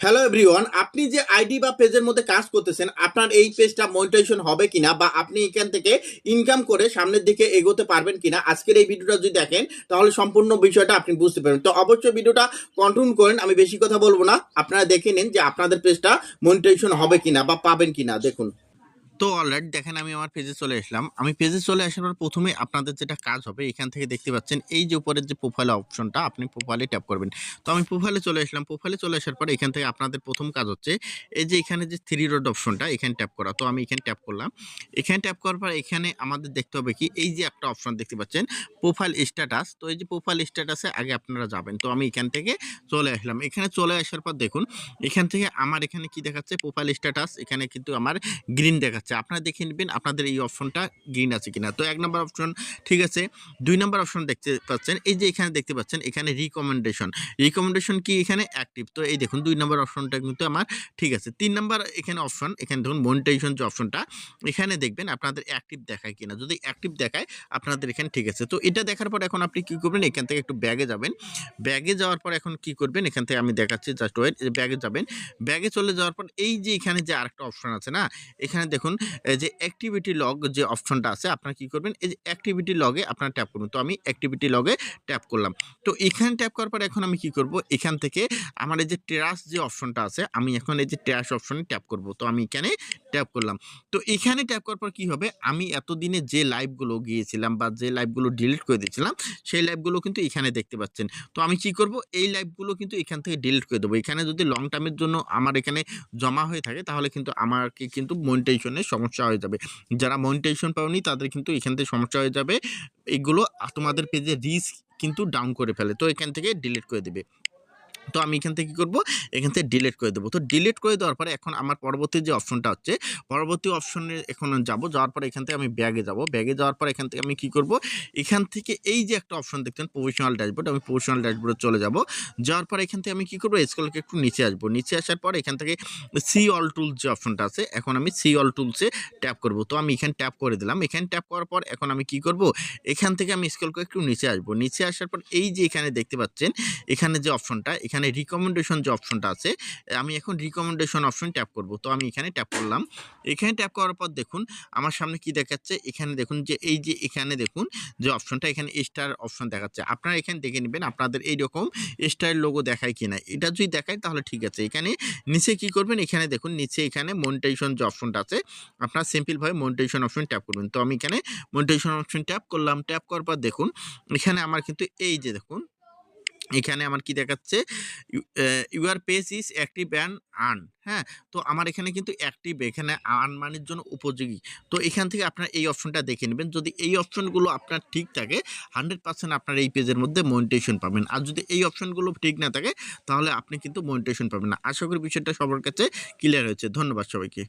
Hello everyone আপনি যে ID বা পেজের মধ্যে কাজ করতেছেন, আপনার এই পেজটা মনিটাইজেশন হবে কিনা বা আপনি এখান থেকে ইনকাম করে সামনের দিকে এগোতে পারবেন কিনা, আজকের এই ভিডিওটা যদি দেখেন, তাহলে সম্পূর্ণ বিষয়টা আপনি বুঝতে পারবেন। তো অবশ্যই ভিডিওটা কন্টিনিউ করেন, আমি বেশি কথা বলব না। আপনারা দেখে নিন যে আপনাদের পেজটা মনিটাইজেশন হবে কিনা বা পাবেন কিনা। দেখুন। তো অলরেডি দেখেন আমি আমার পেজে চলে আসলাম। আমি পেজে চলে আসার পর প্রথমে আপনাদের যেটা কাজ হবে, এখান থেকে দেখতে পাচ্ছেন এই যে উপরের যে প্রোফাইল অপশনটা আপনি প্রোফাইলে ট্যাপ করবেন। তো আমি প্রোফাইলে চলে আসলাম। প্রোফাইলে চলে আসার পর এখান থেকে আপনাদের প্রথম কাজ হচ্ছে, এই যে এখানে যে থ্রি রোড অপশনটা এখানে ট্যাপ করা। তো আমি এখানে ট্যাপ করলাম। এখানে ট্যাপ করার পর এখানে আমাদের দেখতে হবে কি, এই যে একটা অপশন দেখতে পাচ্ছেন প্রোফাইল স্ট্যাটাস তো এই যে প্রোফাইল স্ট্যাটাসে আগে আপনারা যাবেন। তো আমি এখান থেকে চলে আসলাম। এখানে চলে আসার পর দেখুন, এখান থেকে আমার এখানে কি দেখাচ্ছে প্রোফাইল স্ট্যাটাস এখানে কিন্তু আমার গ্রিন দেখাচ্ছে। আপনারা দেখে নেবেন আপনাদের এই অপশনটা গ্রিন আছে কিনা। তো এক নম্বর অপশন ঠিক আছে? দুই নম্বর অপশন দেখতে পাচ্ছেন, এই যে এখানে দেখতে পাচ্ছেন, এখানে রিকমেন্ডেশন রিকমেন্ডেশন কি এখানে অ্যাক্টিভ তো এই দেখুন, দুই নম্বর অপশনটা কিন্তু আমার ঠিক আছে। তিন নম্বর এখানে অপশন এখানে দেখুন মনিটাইজেশন যে অপশনটা এখানে দেখবেন আপনাদের অ্যাক্টিভ দেখায় কিনা। যদি অ্যাক্টিভ দেখায়, আপনাদের এখানে ঠিক আছে। তো এটা দেখার পর এখন আপনি কি করবেন? এখান থেকে একটু ব্যাগে যাবেন। ব্যাগে যাওয়ার পর এখন কি করবেন? এখান থেকে আমি দেখাচ্ছি জাস্ট ওয়েট ব্যাগে যাবেন। ব্যাগে চলে যাওয়ার পর এই যে এখানে যে আরেকটা অপশন আছে না, এখানে দেখুন যে অ্যাক্টিভিটি লগ যে অপশনটা আছে, আপনারা কি করবেন? এই যে অ্যাক্টিভিটি লগে আপনারা ট্যাপ করুন। তো আমি অ্যাক্টিভিটি লগে ট্যাপ করলাম। তো এখানে ট্যাপ করার পর এখন আমি কি করব? এখান থেকে আমার এই যে ট্রাস যে অপশনটা আছে, আমি এখন এই যে ট্রাস অপশনে ট্যাপ করব। তো আমি এখানে ট্যাপ করলাম। তো এখানে ট্যাপ করার পর কি হবে? আমি এতদিনে যে লাইভগুলো গিয়েছিলাম বা যে লাইভগুলো ডিলিট করে দিয়েছিলাম, সেই লাইভগুলো কিন্তু এখানে দেখতে পাচ্ছেন। তো আমি কি করব? এই লাইভগুলো কিন্তু এখান থেকে ডিলিট করে দেবো। এখানে যদি লং টার্মের জন্য আমার এখানে জমা হয়ে থাকে, তাহলে কিন্তু আমাকে কিন্তু মনিটাইজেশনের সমস্যা হয়ে যাবে। যারা মনিটাইজেশন পাওনি, তাদের কিন্তু এখান থেকে সমস্যা হয়ে যাবে। এগুলো তোমাদের পেজে রিস্ক কিন্তু ডাউন করে ফেলে। তো এখান থেকে ডিলিট করে দেবে। তো আমি এখান থেকে কী করব? এখান থেকে ডিলিট করে দেবো। তো ডিলিট করে দেওয়ার পরে এখন আমার পরবর্তী যে অপশনটা হচ্ছে, পরবর্তী অপশনে এখন যাব। যাওয়ার পরে এখান থেকে আমি ব্যাগে যাব। ব্যাগে যাওয়ার পর এখান থেকে আমি কি করব? এখান থেকে এই যে একটা অপশন দেখতেন প্রফেশনাল ড্যাশবোর্ড আমি প্রফেশনাল ড্যাশবোর্ডে চলে যাব। যাওয়ার পর এখান থেকে আমি কি করব? স্কুলকে একটু নিচে আসব। নিচে আসার পর এখান থেকে সি অল টুলস যে অপশনটা আছে, এখন আমি সি অল টুলসে ট্যাপ করব। তো আমি এখানে ট্যাপ করে দিলাম। এখানে ট্যাপ করার পর এখন আমি কি করব? এখান থেকে আমি স্কুলকে একটু নিচে আসব। নিচে আসার পর এই যে এখানে দেখতে পাচ্ছেন, এখানে যে অপশনটা এখানে রিকমেন্ডেশন যে অপশনটা আছে আমি এখন রিকমেন্ডেশন অপশন ট্যাপ করব। তো আমি এখানে ট্যাপ করলাম। এখানে ট্যাপ করার পর দেখুন, আমার সামনে কি দেখাচ্ছে? এখানে দেখুন যে, এই যে এখানে দেখুন যে অপশনটা এখানে স্টার অপশন দেখাচ্ছে। আপনারা এখানে দেখে নেবেন আপনাদের এইরকম স্টার লোগো দেখায় কি না এটা যদি দেখায় তাহলে ঠিক আছে। এখানে নিচে কি করবেন? এখানে দেখুন, নিচে এখানে মনিটাইজেশন যে অপশনটা আছে, আপনারা সিম্পলভাবে মনিটাইজেশন অপশন ট্যাপ করবেন। তো আমি এখানে মনিটাইজেশন অপশন ট্যাপ করলাম। ট্যাপ করার পর দেখুন, এখানে আমার কিন্তু এই যে দেখুন এখানে আমার কি দেখাচ্ছে? Your page is active and earn হ্যাঁ? তো আমার এখানে কিন্তু অ্যাক্টিভ, এখানে আর্ন মানির জন্য উপযোগী। তো এখান থেকে আপনার এই অপশনটা দেখে নেবেন। যদি এই অপশনগুলো আপনার ঠিক থাকে হান্ড্রেড পার্সেন্ট আপনার এই পেজের মধ্যে মনিটেশন পাবেন। আর যদি এই অপশনগুলো ঠিক না থাকে, তাহলে আপনি কিন্তু মনিটেশন পাবেন না। আশা করি বিষয়টা সবার কাছে ক্লিয়ার হয়েছে। ধন্যবাদ সবাইকে।